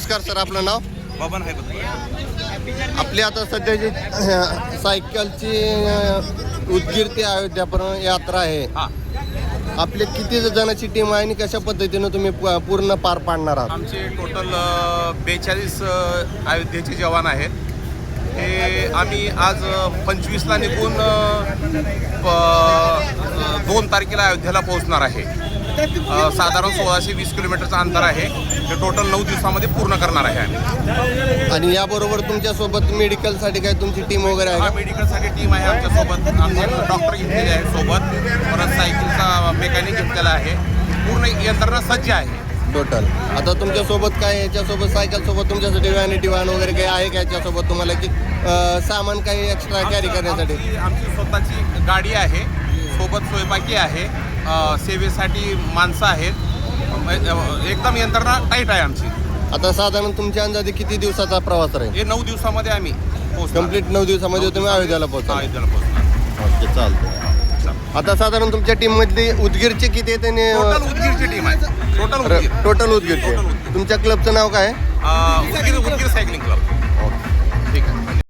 नमस्कार सर आपलं नाव? आहे बघ आपली आता सध्याची अं, सायकलची अं, उदगीर ते अयोध्यापर्यंत यात्रा आहे. हा. आपली किती जणांची टीम आहे आणि कशा पद्धतीनं तुम्ही प- पूर्ण पार पाडणार आहात? आमचे टोटल बेचाळीस अयोध्येचे जवान आहेत. हे आम्ही आज पंचवीसला निघून अ, प- दोन तारखेला अयोध्येला पोहोचणार आहे. अ, साधारण सोळाशे वीस किलोमीटरचं अंतर आहे. ते टोटल नऊ दिवसामध्ये पूर्ण करणार आहे आम्ही. आणि याबरोबर तुमच्यासोबत मेडिकलसाठी काय तुमची टीम वगैरे आहे हा मेडिकलसाठी टीम आहे आमच्यासोबत. आमचे डॉक्टर घेतलेले आहेत सोबत. परत सायकलचा मेकॅनिक घेतलेला आहे. पूर्ण यंत्रणा सज्ज आहे. टोटल आता तुमच्यासोबत काय याच्यासोबत सायकल सोबत तुमच्यासाठी व्हॅनिटी वाहन वगैरे काही आहे का? याच्यासोबत तुम्हाला की अं, सामान काही एक्स्ट्रा कॅरी करण्यासाठी? आमची आमची स्वतःची गाडी आहे. सोबत स्वयंपाकी आहे. अ, सेवेसाठी माणसं आहेत. एकदम यंत्रणा टाईट आहे आमची. आता साधारण तुमच्या अंदाजे किती दिवसाचा प्रवास राहील? हे नऊ दिवसामध्ये आम्ही. कंप्लीट नऊ दिवसामध्ये तुम्ही अयोध्याला पोहोचा अयोध्येला पोहोचणार. ओके चालतं आता साधारण तुमच्या टीम मधली उदगीरचे किती टोटल आणि उदगीरची टीम आहे. टोटल उदगीर. टोटल उदगीरचे. तुमच्या क्लबचं नाव काय आहे? Udgir Udgir cycling club